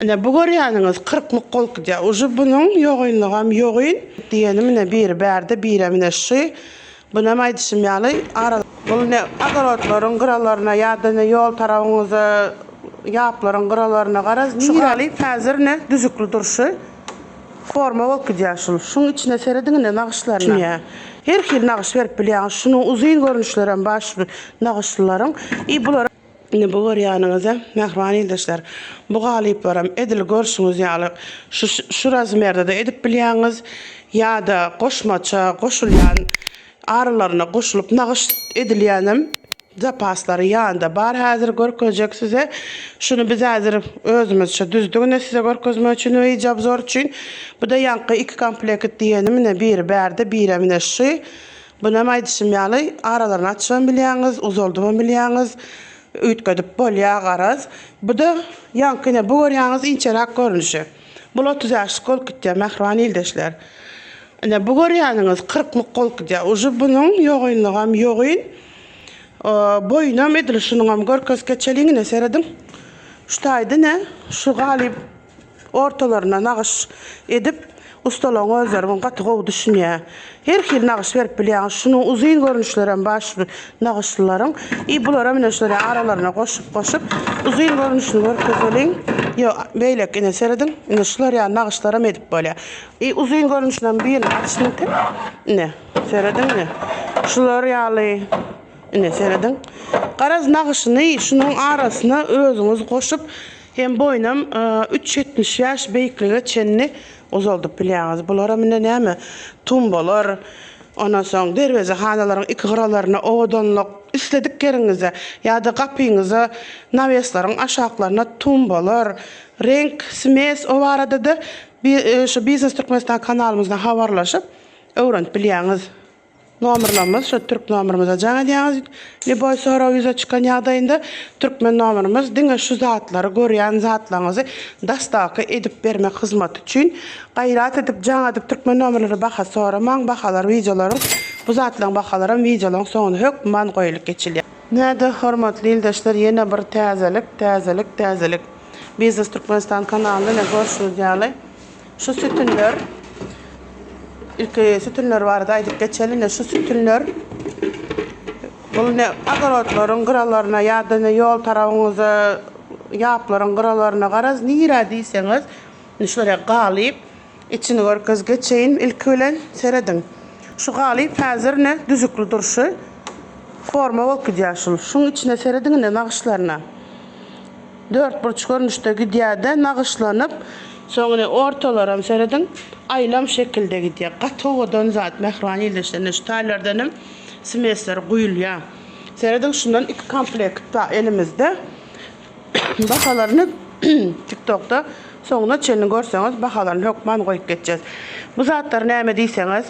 Міне бұғырияңыз қырқмық қолқ де уже бұның йоғыйнығам йоғыйн дегені міне бері бәрді бері міне ши бұны айтышым ялы ара бұл не огородларын қыраларына ядыны yol тарауыңызы япларын қыраларына қараз шұғырали қазір не дүзіклі тұршы forma bol kıdyaşıl. Şunun içine seredin ne nağışlarına. Ya. Her hil nağış verip bilyan. Şunun uzun görünüşlerin baş nağışların. İyi bular Ne bu görýäninize, mehrani ýyldaşlar, bu galyp baram edil görşüňiz ýaly şu şu razmerde de edip bilýäňiz ýa-da goşmaça, goşulýan aralaryna goşulup nagyş edilýänem zapaslary ýanda bar häzir görkezjek size. Şunu biz häzir özümizçe düzdügüne size görkezmek üçin we ijab zor üçin bu da ýanky iki komplekt diýenimine bir berde biremine şu. Bu näme ýaly, aralaryna açyp bilýäňiz, uzaldyp bilýäňiz. üýtgedip bolýa garaz. Bu da ýankyna bu görýäňiz inçerak görünüşi. Bula tüzäşlik bolup gitdi, mährwan bu 40lyk bolup gitdi. Uju bunyň ýogynyňy hem ýogyn, boýuna medilşini hem görkezgeçeligine serediň. Şu taýda ne? Şu ustalığına zerbin qatığı düşün ya. Her xil nağış verip bilen, şunun uzun görünüşlerin baş nağışlıların, i bulara minəşləri aralarına qoşub-qoşub uzun görünüşünü görüp gözəlin. Yo, belə И ұзын uzun görünüşdən bir açını tep. Ne? Seredin ne? Şular yalı. Ne seredin? Qaraz nağışını şunun arasına özünüz uzaldyp bilýäňiz. Bulara mine näme? Tumbalar, ondan soň derweze hanalaryň iki gyralaryna ýa-da tumbalar, renk, smes o barada da bir şu biznes Türkmenistan kanalymyzda habarlaşyp öwrenip. nomerlarımız, şu Türk nomerimize can ediyaniz. Liboy soru yüze çıkan yağdayında Türkmen nomerimiz dine şu zatları, görüyen zatlarınızı dastakı edip verme hizmet için gayrat edip can edip Türkmen nomerleri baka soraman, bakalar, videoların, bu zatların bahalary videoların sonunu hökman koyuluk geçiliyor. Näde hormatly ýoldaşlar, ýene bir täzelik, täzelik, täzelik. Biz Türkmenistan kanalynda görüşýäli. Şu sütünler ilki sütünler var da geçelim şu sütünler bu ne agarotların gyralaryna ya da ýol tarafınıza ýaplaryň gyralaryna garaz nira diýseňiz nişlere galip içini görkez geçeýin ilki bilen seredin. Şu galip hazır ne düzükli durşu forma bolup gidýär Şuň içine serediňinde nagyşlaryna. Dört burç görünüşte diýada nagyşlanyp Soňra ortalaram seredin aylam şekilde gidýär. Gatowadan zat mehriban ýerleşden şu taýlardanym semestr guýulýar. Seredin şundan iki komplekt ba elimizde. Bahalaryny TikTokda soňra çelini görseňiz bahalaryny hökman goýup geçeceğiz. Bu zatlar näme diýseňiz,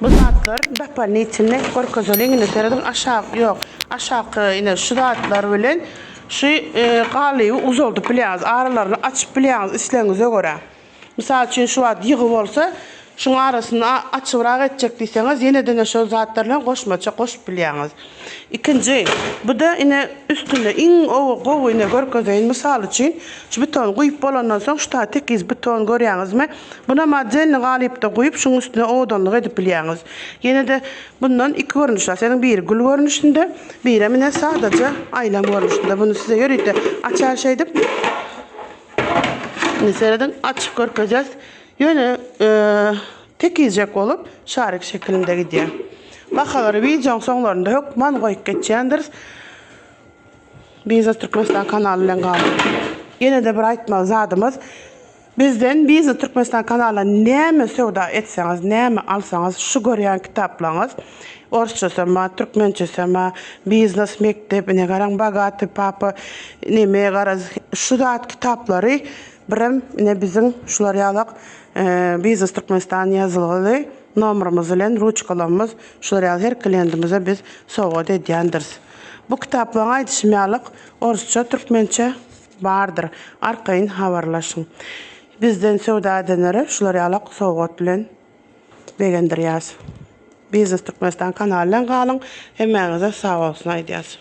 bu zatlar dapalny içinde gorkozoliňini seredin aşağı ýok. Aşağı ine şu zatlar bilen Şu e, galyby uzoldup bilýäňiz, aralaryny açyp bilýäňiz isleňize görä. Mysal üçin şu wagt ýygy bolsa, Şun arasına açıbrağa edecek deyseniz yeniden de şol zatlarla koşmaça koşup bilýäňiz. Ikinci, bu da ine üstünde iň owu gowuyna görkezeýin misal üçin şu buton goýup bolandan soň şu ta tekiz buton görýäňizmi? Buna maddenli galypda goýup şuň üstüne owdanlyk edip bilýäňiz. Ýene de bundan iki görnüş Senin bir gül görnüşünde, biri mine sadaca aylan görnüşünde. Bunu size ýöretdi. Açar şey dip. Nisereden açıp görkezeceğiz. Yöne e, tek izcek olup şarik şeklinde gidiyor. Bakaları videonun sonlarında yok. Man koyup geçeceğindir. Biznes Türkmenistan kanalıyla kaldı. Yine de bir aytma zadımız. Bizden bizi Türkmenistan kanalına näme söwda etseňiz, näme alsaňyz, şu görýän kitaplarınız, Orsça sama, Türkmençe sama, biznes mektebine garan bagati papa, neme garaz, şu daat kitaplary birim ne bizim şular ýalak e, biznes Türkmenistan ýazylgy nomerimiz bilen ruçkalarymyz şular ýaly her klientimize biz sowgat edýändirs. Bu kitaplaň aýdyşym ýalyk Orsça, Türkmençe bardır. Arkaýyn habarlaşyň. bizden sövda edenlere şular yalak sowgat bilen begendir yaz. Biznes Türkmenistan kanalından galyň hemmeňize sag bolsun aýdýas.